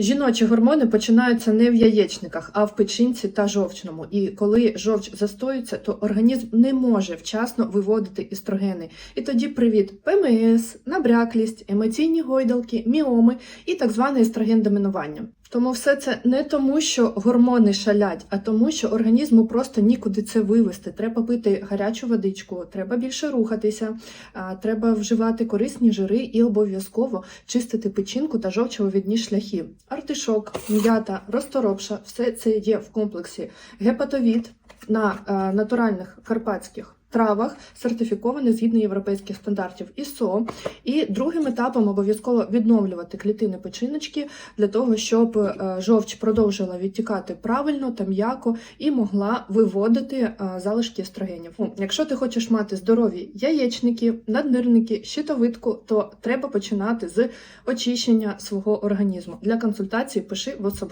Жіночі гормони починаються не в яєчниках, а в печінці та жовчному. І коли жовч застоюється, то організм не може вчасно виводити естрогени. І тоді привіт ПМС, набряклість, емоційні гойдалки, міоми і так зване естроген-домінування. Тому все це не тому, що гормони шалять, а тому, що організму просто нікуди це вивести. Треба пити гарячу водичку, треба більше рухатися, треба вживати корисні жири і обов'язково чистити печінку та жовчовивідні шляхи. Артишок, м'ята, розторопша все це є в комплексі гепатовід на е, натуральних карпатських. Травах сертифікований згідно європейських стандартів ІСО, і другим етапом обов'язково відновлювати клітини печіночки для того, щоб е, жовч продовжила відтікати правильно та м'яко і могла виводити е, залишки естрогенів. Ну, Якщо ти хочеш мати здорові яєчники, наднирники, щитовидку, то треба починати з очищення свого організму. Для консультації пиши в особисті.